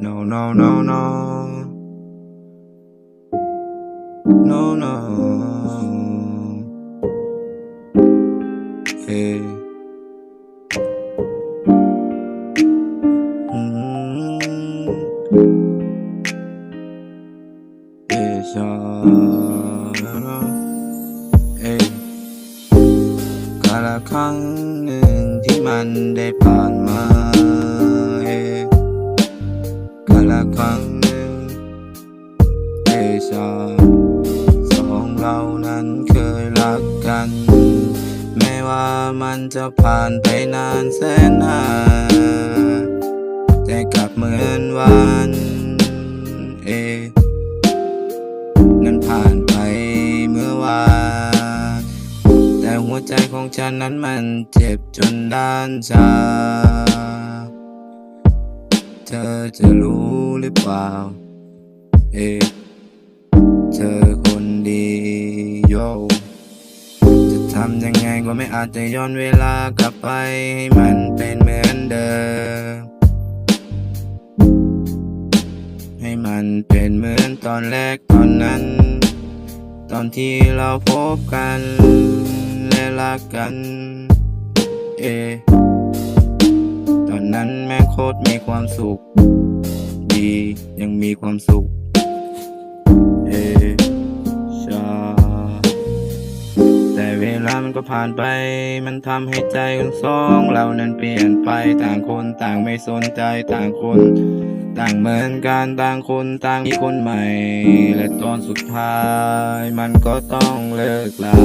No, no, no, no. No, no. Hey. Mm. Yes, uh, hey. กาละครั้งห มันจะผ่านไปนานแสนนานแต่กลับเหมือนวันเอนั้นผ่านไปเมื่อวานแต่หัวใจของฉันนั้นมันเจ็บจนด้านชา เธอจะรู้หรือเปล่า เอเธอคนดีโย ทำยังไงก็ไม่อาจจะย้อนเวลากลับไปให้มันเป็นเหมือนเดิม ให้มันเป็นเหมือนตอนแรกตอนนั้น ตอนที่เราพบกันและรักกัน เอ ตอนนั้นแม่โคตรมีความสุข ดียังมีความสุข เอ ก็ผ่านไป มันทำให้ใจของสองเรานั้นเปลี่ยนไปต่างคนต่างไม่สนใจต่างคน ต่างเหมือนกันต่างคนต่างมีคนใหม่ และตอนสุดท้าย มันก็ต้องเลิกลา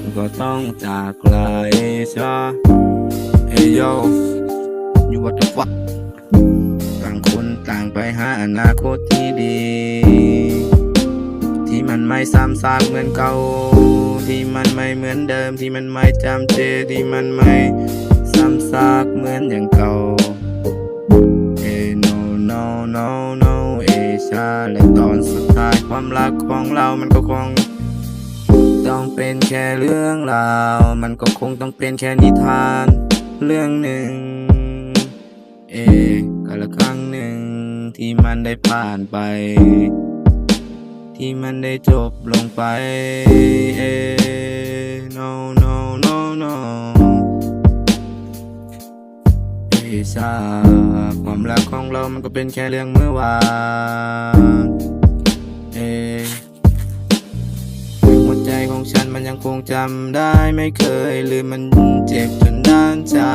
มันก็ต้องจากลาเอชาเอโย you what the fuck ต่างคนต่างไปหาอนาคตที่ดี ที่มันไม่ซ้ำซากเหมือนเก่า ที่มันไม่เหมือนเดิมที่มันไม่จำเจที่มันไม่ซ้ำซากเหมือนอย่างเก่า เอ no no no no เอชาและตอนสุดท้ายความรักของเรามันก็คง ต้องเป็นแค่เรื่องราว มันก็คงต้องเป็นแค่นิทาน เรื่องหนึ่ง เอกาละครั้งหนึ่งที่มันได้ผ่านไป ที่มันได้จบลงไปเอ ความรักของเรามันก็เป็นแค่เรื่องเมื่อวานเอหัวใจของฉันมันยังคงจำได้ไม่เคยลืมมันเจ็บจนด้านชา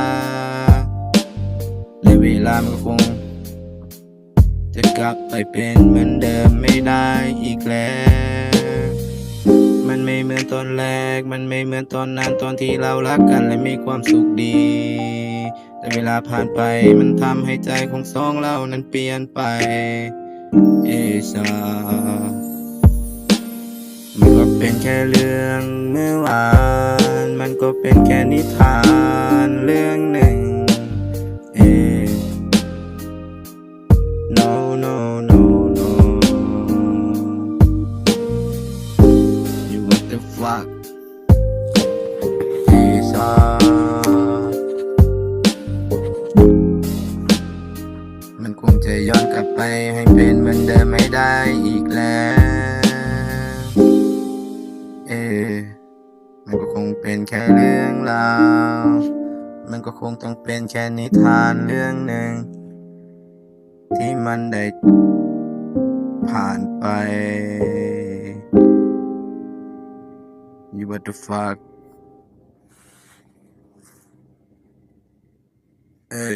และเวลามันก็คง จะกลับไปเป็นเหมือนเดิมไม่ได้อีกแล้วมันไม่เหมือนตอนแรก มันไม่เหมือนตอนนั้นตอนที่เรารักกันและมีความสุขดี แต่เวลาผ่านไปมันทำให้ใจของสองเรานั้นเปลี่ยนไป เอชามันก็เป็นแค่เรื่องเมื่อวาน มันก็เป็นแค่นิทานเรื่องหนึ่ง เอ no no no no you what the fuck งจะย้อนกลับไปให้เป็นเหมือนเดิมไม่ได้อีกแล้ว เอมันก็คงเป็นแค่เรื่องราวมันก็คงต้องเป็นแค่นิทานเรื่องหนึ่ง ที่มันได้ผ่านไป You what the fuck เอ้ย